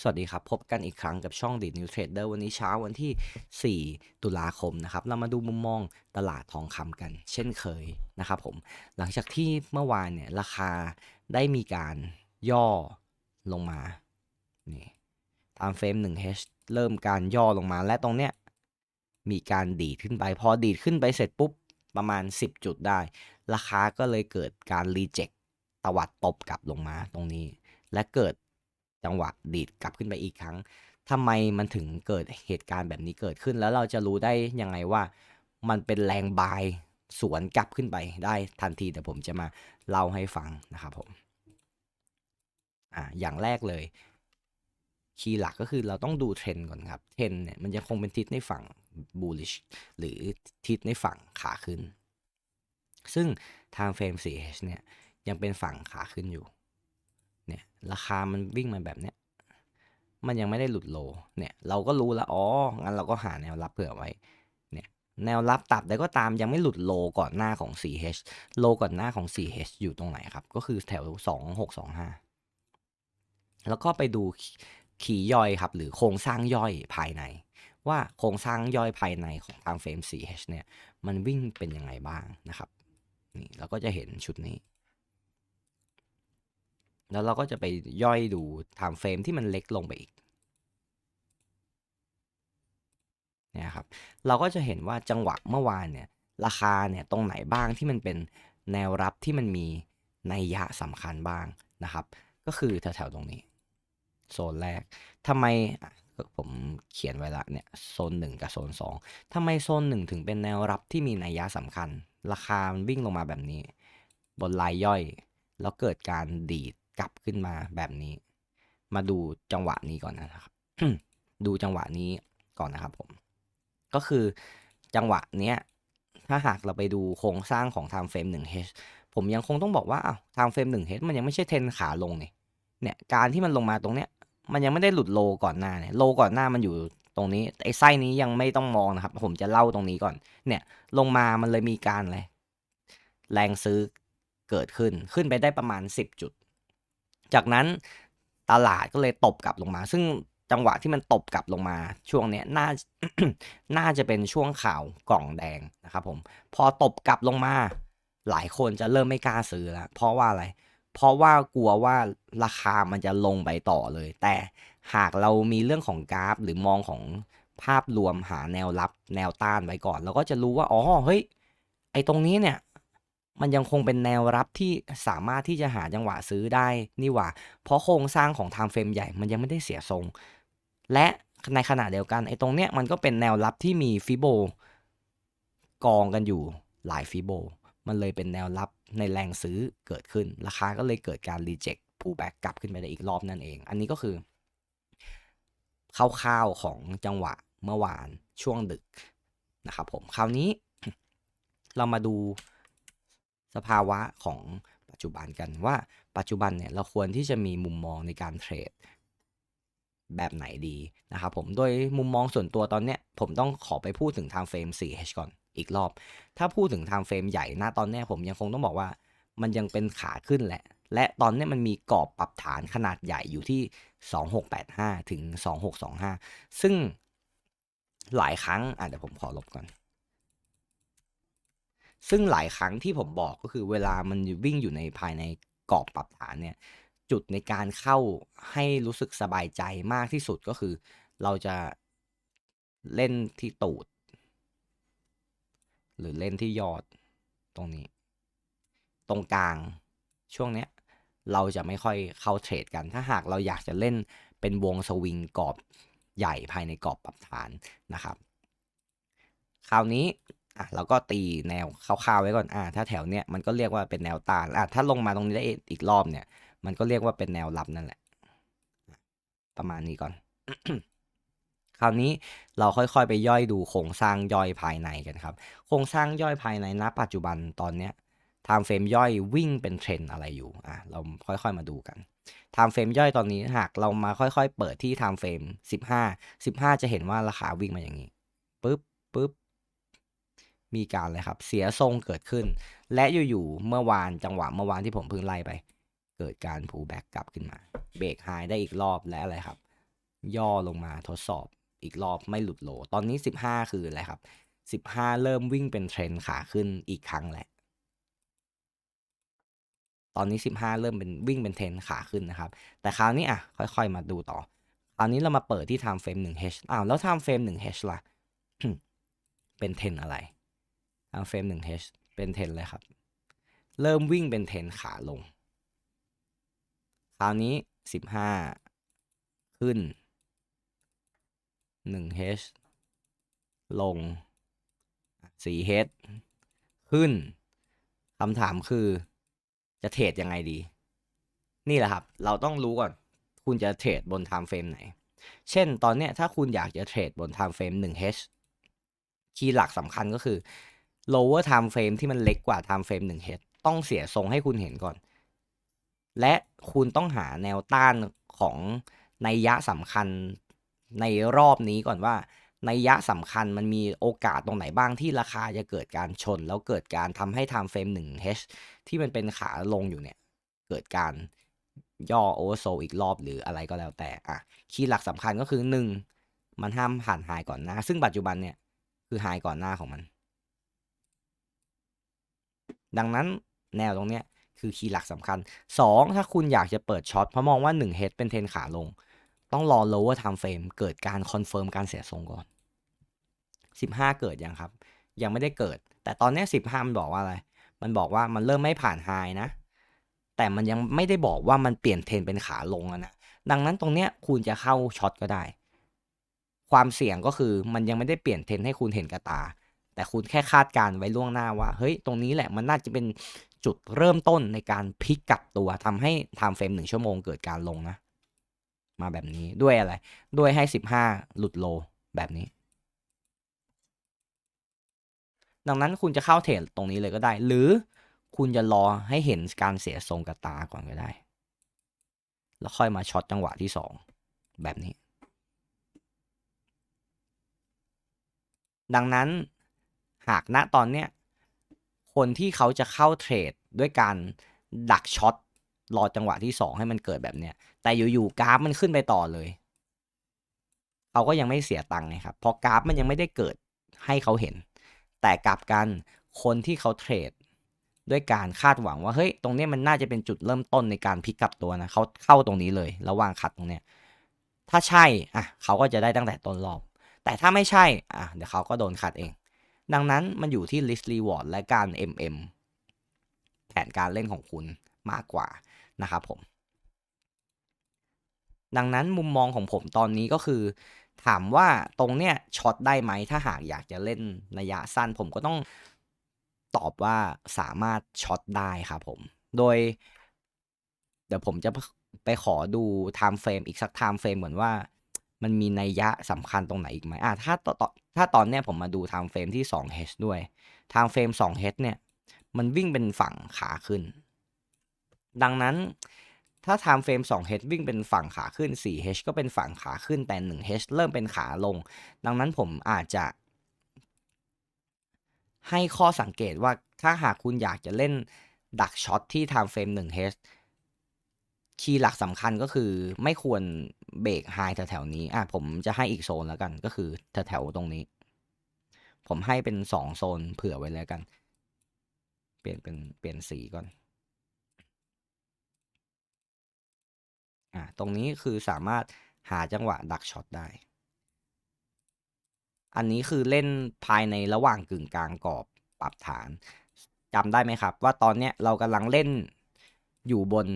สวัสดีครับ พบกันอีกครั้งกับช่อง d ี New Trader วันนี้เช้าวันที่ 4 ตุลาคมนะครับ เรามาดูมุมมองตลาดทองคำกัน เช่นเคยนะครับผม หลังจากที่เมื่อวานเนี่ย ราคาได้มีการย่อลงมา นี่ ตามเฟรม 1H เริ่มการย่อลงมา และตรงเนี้ย มีการดีดขึ้นไป พอดีดขึ้นไปเสร็จปุ๊บ ประมาณ 10 จุดได้ ราคาก็เลยเกิดการรีเจ็คตวัดตบกลับลงมาตรงนี้ และเกิด จังหวะดีดกลับขึ้นไปอีกครั้งทำไมมันถึงเกิดเหตุการณ์แบบนี้เกิดขึ้น แล้วเราจะรู้ได้ยังไงว่า มันเป็นแรงบายสวนกลับขึ้นไปได้ทันทีแต่ผมจะมาเล่าให้ฟังนะครับผมอ่าอย่างแรกเลยคีย์หลักก็คือเราต้องดูเทรนด์ก่อนครับ เทรนด์เนี่ยมันจะคงเป็นทิศในฝั่ง bullish หรือทิศในฝั่งขาขึ้น ซึ่งทางเฟรม 4H เนี่ยยังเป็นฝั่งขาขึ้นอยู่ เนี่ยราคามันวิ่งมาแบบเนี้ยมันยังไม่ได้หลุดโลเนี่ยเราก็รู้แล้วอ๋องั้นเราก็หาแนวรับเผื่อไว้เนี่ยแนวรับตับแต่ก็ตามยังไม่หลุดโลก่อนหน้าของ 4H โลก่อนหน้าของ 4H อยู่ตรงไหนครับ ก็คือแถว 2625 แล้วก็ไปดูขีย่อยครับ หรือโครงสร้างย่อยภายใน ว่าโครงสร้างย่อยภายในของทางเฟรม 4H เนี่ยมันวิ่งเป็นยังไงบ้างนะครับนี่เราก็จะเห็นชุดนี้ แล้วเราก็จะไปย่อยดูไทม์เฟรมที่มันเล็กลงไปอีกเนี่ยครับเราก็จะเห็นว่าจังหวะเมื่อวานเนี่ยราคาเนี่ยตรงไหนบ้างที่มันเป็นแนวรับที่มันมีนัยยะสำคัญบ้างนะครับ ก็คือแถวๆตรงนี้ โซนแรกทำไมผมเขียนไว้ละเนี่ยโซน 1 กับโซน 2ทำไมโซน 1 ถึงเป็นแนวรับที่มีนัยยะสำคัญ ราคามันวิ่งลงมาแบบนี้ บนลายย่อย แล้วเกิดการดีด กลับขึ้นมาแบบนี้ มาดูจังหวะนี้ก่อนนะครับ ดูจังหวะนี้ก่อนนะครับผม ก็คือจังหวะเนี้ยถ้าหากเราไปดูโครงสร้างของ time frame 1H ผมยังคงต้องบอกว่าอ้าว time frame 1H มันยังไม่ใช่เทรนขาลงเนี่ยเนี่ยการที่มันลงมาตรงเนี้ยมันยังไม่ได้หลุดโลก่อนหน้าเนี่ยโลก่อนหน้ามันอยู่ตรงนี้ไอ้ไส้นี้ยังไม่ต้องมองนะครับ ผมจะเล่าตรงนี้ก่อน เนี่ย ลงมามันเลยมีการอะไรแรงซื้อเกิดขึ้นขึ้นไปได้ประมาณ 10 จุด จากนั้นตลาดก็เลยตบกลับลงมา ซึ่งจังหวะที่มันตบกลับลงมาช่วงเนี้ยน่าน่าจะเป็นช่วงข่าวกล่องแดงนะครับผมพอตบกลับลงมา หลายคนจะเริ่มไม่กล้าซื้อแล้วเพราะว่าอะไร เพราะว่ากลัวว่าราคามันจะลงไปต่อเลย แต่หากเรามีเรื่องของกราฟหรือมองของภาพรวมหาแนวรับแนวต้านไว้ก่อน เราก็จะรู้ว่าอ๋อเฮ้ยไอตรงนี้เนี่ย มันยังคงเป็นแนวรับที่สามารถที่จะหาจังหวะซื้อได้นี่หว่า เพราะโครงสร้างของไทม์เฟรมใหญ่มันยังไม่ได้เสียทรง และในขณะเดียวกันไอ้ตรงเนี้ยมันก็เป็นแนวรับที่มีฟิโบกองกันอยู่หลายฟิโบมันเลยเป็นแนวรับในแรงซื้อเกิดขึ้น ราคาก็เลยเกิดการรีเจ็คผู้แบกกลับขึ้นไปได้อีกรอบนั่นเอง อันนี้ก็คือคร่าวๆของจังหวะเมื่อวานช่วงดึกนะครับผมคราวนี้เรามาดู สภาวะของปัจจุบันกันว่าปัจจุบันเนี่ยเราควรที่จะมีมุมมองในการเทรดแบบไหนดีนะครับผมโดยมุมมองส่วนตัวตอนเนี้ยผมต้องขอไปพูดถึง time frame 4H ก่อนอีกรอบ ถ้าพูดถึง time frame ใหญ่นะตอนเนี้ยผมยังคงต้องบอกว่ามันยังเป็นขาขึ้นแหละ และตอนนี้มันมีกรอบปรับฐานขนาดใหญ่อยู่ที่ 2685 ถึง 2625 ซึ่งหลายครั้งอะเดี๋ยวผมขอลบก่อน ซึ่งหลายครั้งที่ผมบอกก็คือเวลามันวิ่งอยู่ในภายในกรอบปรับฐานเนี่ยจุดในการเข้าให้รู้สึกสบายใจมากที่สุดก็คือ เราจะเล่นที่ตูด หรือเล่นที่ยอดตรงนี้ ตรงกลางช่วงเนี้ยเราจะไม่ค่อยเข้าเทรดกัน ถ้าหากเราอยากจะเล่นเป็นวงสวิงกรอบใหญ่ภายในกรอบปรับฐานนะครับ คราวนี้ อะเราก็ตีแนวคร่าวๆไว้ก่อนอะถ้าแถวเนี้ยมันก็เรียกว่าเป็นแนวต้านอะถ้าลงมาตรงนี้ได้อีกรอบเนี่ย มันก็เรียกว่าเป็นแนวรับนั่นแหละ ประมาณนี้ก่อน คราวนี้เราค่อยๆไปย่อยดูโครงสร้างย่อยภายในกันครับ โครงสร้างย่อยภายในณปัจจุบันตอนเนี้ยไทม์เฟรมย่อยวิ่งเป็นเทรนอะไรอยู่อะเราค่อยๆมาดูกันไทม์เฟรมย่อยตอนนี้หากเรามาค่อยๆ เปิดที่ไทม์เฟรม15 15 จะเห็นว่าราคาวิ่งมาอย่างนี้ปึ๊บปึ๊บ มีการเลยครับ เสียทรงเกิดขึ้น และอยู่ๆเมื่อวานจังหวะเมื่อวานที่ผมเพิ่งไล่ไป เกิดการพูแบ็กกลับขึ้นมา เบรกไฮได้อีกรอบและอะไรครับ ย่อลงมาทดสอบอีกรอบไม่หลุดโล ตอนนี้ 15 คืออะไรครับ 15 เริ่มวิ่งเป็นเทรนขาขึ้นอีกครั้งแหละตอนนี้ 15 เริ่มเป็นวิ่งเป็นเทรนขาขึ้นนะครับ แต่คราวนี้อะค่อย ๆ มาดูต่อ คราวนี้เรามาเปิดที่ time frame 1H อ้าวแล้ว time frame 1H ล่ะ เป็นเทรนอะไร time frame 1H เป็นเทนเลยครับ เริ่มวิ่งเป็นเทนขาลง คราวนี้ 15 ขึ้น 1H ลง 4H ขึ้นคำถามคือจะเทรดยังไงดี นี่แหละครับ เราต้องรู้ก่อน คุณจะเทรดบน time frame ไหน เช่นตอนเนี้ยถ้าคุณอยากจะเทรดบน time frame 1H คีย์หลักสำคัญก็คือ lower time frame ที่มันเล็กกว่า time frame 1H ต้องเสียทรงให้คุณเห็นก่อน และคุณต้องหาแนวต้านของในยะสำคัญในรอบนี้ก่อนว่า ในยยะสำคัญมันมีโอกาสตรงไหนบ้างที่ราคาจะเกิดการชน แล้วเกิดการทำให้ time frame 1H ที่มันเป็นขาลงอยู่เนี่ย เกิดการย่อโอเวอร์โซอีกรอบหรืออะไรก็แล้วแต่อะคีย์หลักสำคัญก็คือ 1 มันห้ามผ่านไฮก่อนหน้า ซึ่งปัจจุบันเนี่ยคือไฮก่อนหน้าของมัน ดังนั้นแนวตรงเนี้ยคือคีย์หลักสำคัญ 2 ถ้าคุณอยากจะเปิดช็อตเพราะมองว่า1 h เป็นเทนขาลง ต้องรอ lower time frame เกิดการคอนเฟิร์มการเสียทรงก่อน 15 เกิดยังครับ ยังไม่ได้เกิด แต่ตอนนี้ 15 มันบอกว่าอะไร มันบอกว่ามันเริ่มไม่ผ่านไฮนะ แต่มันยังไม่ได้บอกว่ามันเปลี่ยนเทนเป็นขาลงนะ ดังนั้นตรงเนี้ยคุณจะเข้าช็อตก็ได้ ความเสี่ยงก็คือมันยังไม่ได้เปลี่ยนเทนให้คุณเห็นกระตา แต่คุณแค่คาดการไว้ล่วงหน้าว่า เฮ้ย ตรงนี้แหละมันน่าจะเป็นจุดเริ่มต้นในการพลิกกลับตัวทำให้ไทม์เฟรมหนึ่งชั่วโมงเกิดการลงนะ มาแบบนี้ด้วยอะไร ด้วยให้15หลุดโลแบบนี้ ดังนั้นคุณจะเข้าเทรดตรงนี้เลยก็ได้ หรือคุณจะรอให้เห็นการเสียทรงกระตาก่อนก็ได้ แล้วค่อยมาช็อตจังหวะที่2แบบนี้ ดังนั้น หากณตอนเนี้ยคนที่เขาจะเข้าเทรดด้วยการดักช็อตรอจังหวะที่ 2 ให้มันเกิดแบบเนี้ย แต่อยู่ๆกราฟมันขึ้นไปต่อเลย เขาก็ยังไม่เสียตังค์ไงครับเพราะกราฟมันยังไม่ได้เกิดให้เขาเห็น แต่กลับกันคนที่เขาเทรดด้วยการคาดหวังว่าเฮ้ยตรงนี้มันน่าจะเป็นจุดเริ่มต้นในการพลิกกลับตัวนะเขาเข้าตรงนี้เลยแล้ววางขัดตรงเนี้ยถ้าใช่อะเขาก็จะได้ตั้งแต่ต้นรอบ แต่ถ้าไม่ใช่อะเดี๋ยวเขาก็โดนขัดเอง ดังนั้นมันอยู่ที่ list reward และการ MM แผนการเล่นของคุณมากกว่านะครับผม ดังนั้นมุมมองของผมตอนนี้ก็คือ ถามว่าตรงเนี้ยช็อตได้ไหมถ้าหากอยากจะเล่นระยะสั้น ผมก็ต้องตอบว่าสามารถช็อตได้ครับผม โดย เดี๋ยวผมจะไปขอดู time frame อีกสัก time frame เหมือนว่ามันมีนัยยะสำคัญตรงไหนอีกไหมอะถ้าตอ ถ้าตอนเนี้ยผมมาดู time frame ที่ 2H ด้วย time frame 2H เนี่ย มันวิ่งเป็นฝั่งขาขึ้น ดังนั้นถ้า time frame 2H วิ่งเป็นฝั่งขาขึ้น 4H ก็เป็นฝั่งขาขึ้นแต่ 1H เริ่มเป็นขาลง ดังนั้นผมอาจจะ ให้ข้อสังเกตว่าถ้าหากคุณอยากจะเล่นดักช็อตที่ time frame 1H คีย์หลักสำคัญก็คือไม่ควรเบรกไฮแถวๆนี้ อะผมจะให้อีกโซนแล้วกัน ก็คือแถวๆตรงนี้ ผมให้เป็นสองโซนเผื่อไว้แล้วกัน เปลี่ยนเป็นเปลี่ยนสีก่อน อะตรงนี้คือสามารถหาจังหวะดักช็อตได้ อันนี้คือเล่นภายในระหว่างกึ่งกลางกรอบปรับฐานจำได้ไหมครับ ว่าตอนเนี้ยเรากำลังเล่นอยู่บน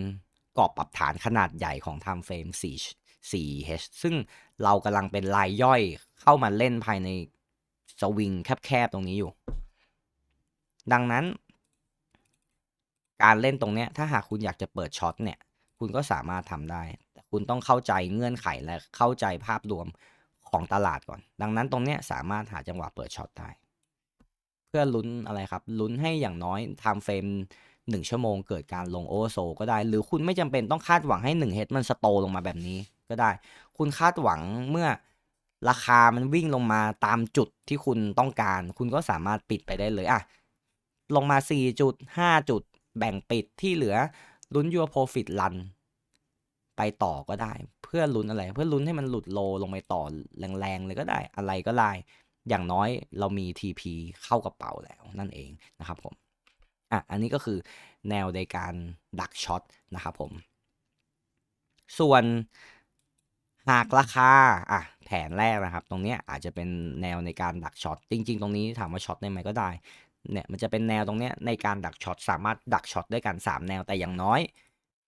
กรอบปรับฐานขนาดใหญ่ของ time frame 4 4H ซึ่งเรากำลังเป็นลายย่อยเข้ามาเล่นภายในสวิงแคบๆตรงนี้อยู่ ดังนั้น การเล่นตรงเนี้ยถ้าหากคุณอยากจะเปิดช็อตเนี่ย คุณก็สามารถทำได้แต่คุณต้องเข้าใจเงื่อนไขและเข้าใจภาพรวมของตลาดก่อน ดังนั้นตรงเนี้ยสามารถหาจังหวะเปิดช็อตได้ เพื่อลุ้นอะไรครับ ลุ้นให้อย่างน้อย time frame หนึ่งชั่วโมงเกิดการลงโอเวอร์โซก็ได้ หรือคุณไม่จำเป็นต้องคาดหวังให้1เฮดมันสโตลงมาแบบนี้ก็ได้ คุณคาดหวังเมื่อราคามันวิ่งลงมาตามจุดที่คุณต้องการ คุณก็สามารถปิดไปได้เลยอะลงมา 4 จุด 5 จุด แบ่งปิดที่เหลือลุ้น your profit run ไปต่อก็ได้ เพื่อลุ้นอะไร เพื่อลุ้นให้มันหลุดโลลงไปต่อแรงๆเลยก็ได้อะไรก็ได้ อย่างน้อยเรามี TP เข้ากระเป๋าแล้วนั่นเองนะครับผม อะอันนี้ก็คือแนวในการดักช็อตนะครับผม ส่วนหากราคาอะแผนแรกนะครับ ตรงเนี้ยอาจจะเป็นแนวในการดักช็อตจริง ๆ ตรงนี้ถามว่าช็อตได้ไหมก็ได้เนี่ยมันจะเป็นแนวตรงเนี้ยในการดักช็อตสามารถดักช็อตด้วยกัน 3 แนวแต่อย่างน้อย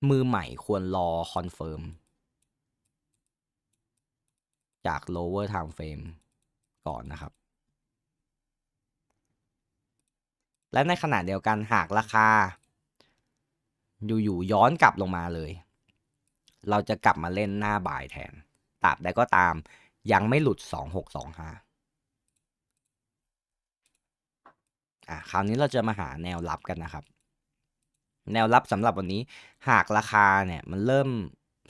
มือใหม่ควรรอคอนเฟิร์มจาก lower time frame ก่อนนะครับ และในขณะเดียวกันหากราคา อยู่ๆย้อนกลับลงมาเลย เราจะกลับมาเล่นหน้าบ่ายแทนตราบใดก็ตาม ยังไม่หลุด 2625อะคราวนี้เราจะมาหาแนวรับกันนะครับ แนวรับสำหรับวันนี้หากราคาเนี่ยมันเริ่ม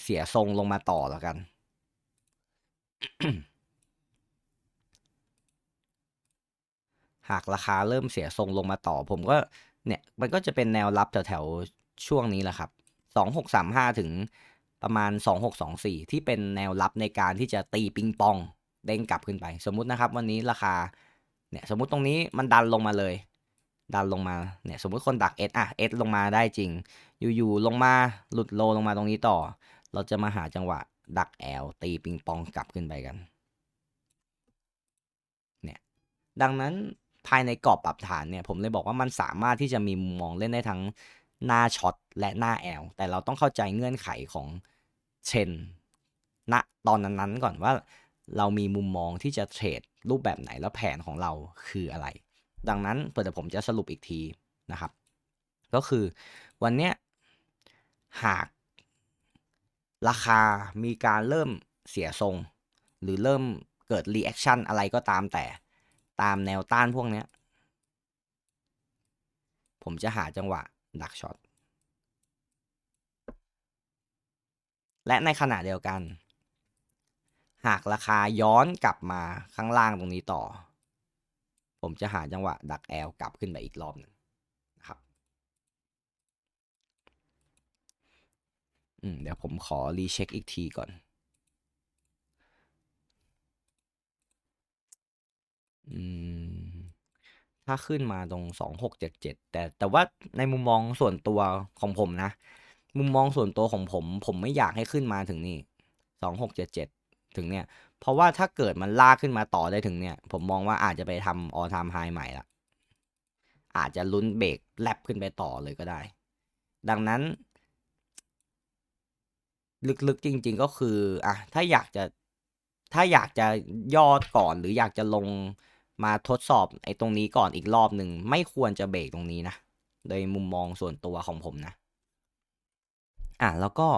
เสียทรงลงมาต่อแล้วกัน หากราคาเริ่มเสียทรงลงมาต่อ ผมก็เนี่ยมันก็จะเป็นแนวรับแถวๆช่วงนี้แหละครับสองหกสามห้าถึงประมาณสองหกสองสี่ที่เป็นแนวรับในการที่จะตีปิงปองเด้งกลับขึ้นไป สมมุตินะครับวันนี้ราคาเนี่ยสมมุติตรงนี้มันดันลงมาเลย ดันลงมาเนี่ยสมมุติคนดัก S อะ S ลงมาได้จริง อยู่ๆลงมาหลุดโลลงมาตรงนี้ต่อ เราจะมาหาจังหวะดัก L ตีปิงปองกลับขึ้นไปกัน เนี่ยดังนั้น ภายในกรอบปรับฐานเนี่ยผมเลยบอกว่ามันสามารถที่จะมีมุมมองเล่นได้ทั้งหน้าช็อตและหน้าแอลแต่เราต้องเข้าใจเงื่อนไขของเชนณตอนนั้นๆก่อนว่าเรามีมุมมองที่จะเทรดรูปแบบไหนแล้วแผนของเราคืออะไร ดังนั้นเดี๋ยวผมจะสรุปอีกทีนะครับ ก็คือวันเนี้ยหากราคามีการเริ่มเสียทรง หรือเริ่มเกิดรีแอคชั่นอะไรก็ตามแต่ ตามแนวต้านพวกเนี้ย ผมจะหาจังหวะดักช็อต และในขณะเดียวกัน หากราคาย้อนกลับมาข้างล่างตรงนี้ต่อ ผมจะหาจังหวะดักแอลกลับขึ้นไปอีกรอบหนึ่งนะครับ อืมเดี๋ยวผมขอรีเช็คอีกทีก่อน อืม ถ้าขึ้นมาตรงสองหกเจ็ดเจ็ดแต่แต่ว่าในมุมมองส่วนตัวของผมนะ มุมมองส่วนตัวของผม ผมไม่อยากให้ขึ้นมาถึงนี่สองหกเจ็ดเจ็ดถึงเนี่ย เพราะว่าถ้าเกิดมันลากขึ้นมาต่อได้ถึงเนี่ย ผมมองว่าอาจจะไปทำออทามไฮใหม่ละอาจจะลุ้นเบรกแลบขึ้นไปต่อเลยก็ได้ ดังนั้น ลึกๆจริง ๆก็คืออะถ้าอยากจะถ้าอยากจะยอดก่อนหรืออยากจะลง มาทดสอบไอ้ตรงนี้ก่อนอีกรอบหนึ่งไม่ควรจะเบรกตรงนี้นะ โดยมุมมองส่วนตัวของผมนะ อะแล้วก็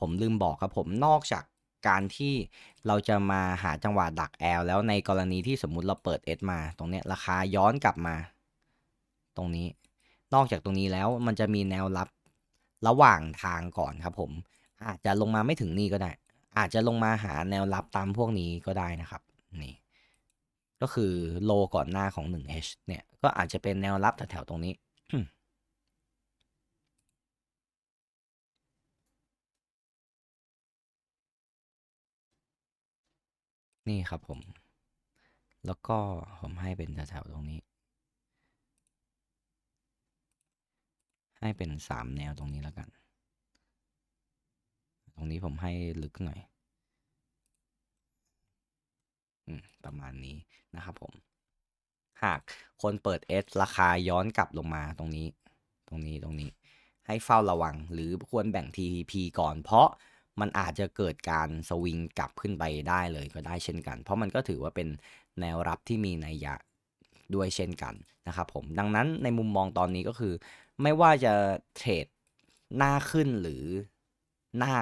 ผมลืมบอกครับผมนอกจากการที่เราจะมาหาจังหวะดักแอลแล้วในกรณีที่สมมุติเราเปิด S มา ตรงเนี้ยราคาย้อนกลับมา ตรงนี้ นอกจากตรงนี้แล้วมันจะมีแนวรับระหว่างทางก่อนครับผม อาจจะลงมาไม่ถึงนี่ก็ได้ อาจจะลงมาหาแนวรับตามพวกนี้ก็ได้นะครับ นี่ ก็คือโลก่อนหน้าของ 1H เนี่ย ก็อาจจะเป็นแนวรับแถวๆตรงนี้ นี่ครับผม แล้วก็ผมให้เป็นแถวๆตรงนี้ ให้เป็นสามแนวตรงนี้แล้วกัน ตรงนี้ผมให้ลึกหน่อย ประมาณนี้นะครับผม หากคนเปิด S ราคาย้อนกลับลงมาตรงนี้ ตรงนี้ตรงนี้ ให้เฝ้าระวังหรือควรแบ่ง TP ก่อน เพราะมันอาจจะเกิดการสวิงกลับขึ้นไปได้เลยก็ได้เช่นกัน เพราะมันก็ถือว่าเป็นแนวรับที่มีนัยยะด้วยเช่นกันนะครับผม ดังนั้นในมุมมองตอนนี้ก็คือ ไม่ว่าจะเทรดหน้าขึ้นหรือหน้า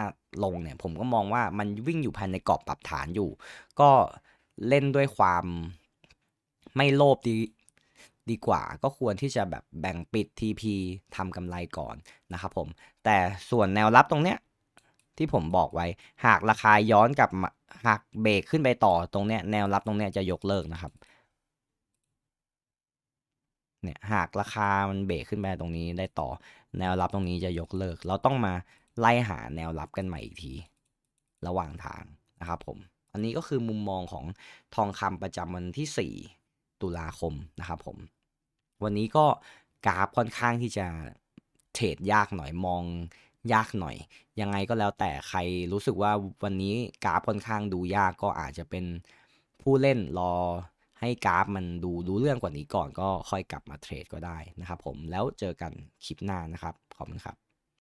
ลงเนี่ย ผมก็มองว่ามันวิ่งอยู่ภายในกรอบปรับฐานอยู่ ก็ เล่นด้วยความไม่โลภดีดีกว่า ก็ควรที่จะแบบแบ่งปิด TP ทำกำไรก่อนนะครับผม แต่ส่วนแนวรับตรงเนี้ยที่ผมบอกไว้ หากราคาย้อนกลับมาหากเบรกขึ้นไปต่อตรงเนี้ยแนวรับตรงเนี้ยจะยกเลิกนะครับเนี่ยหากราคามันเบรกขึ้นไปตรงนี้ได้ต่อแนวรับตรงนี้จะยกเลิก เราต้องมาไล่หาแนวรับกันใหม่อีกที ระหว่างทางนะครับผม อันนี้ก็คือมุมมองของทองคำประจำวันที่ 4 ตุลาคมนะครับผม วันนี้ก็กราฟค่อนข้างที่จะเทรดยากหน่อยมองยากหน่อย ยังไงก็แล้วแต่ใครรู้สึกว่าวันนี้กราฟค่อนข้างดูยากก็อาจจะเป็นผู้เล่นรอให้กราฟมันดูรู้เรื่องกว่านี้ก่อนก็ค่อยกลับมาเทรดก็ได้นะครับผมแล้วเจอกันคลิปหน้านะครับ ขอบคุณครับ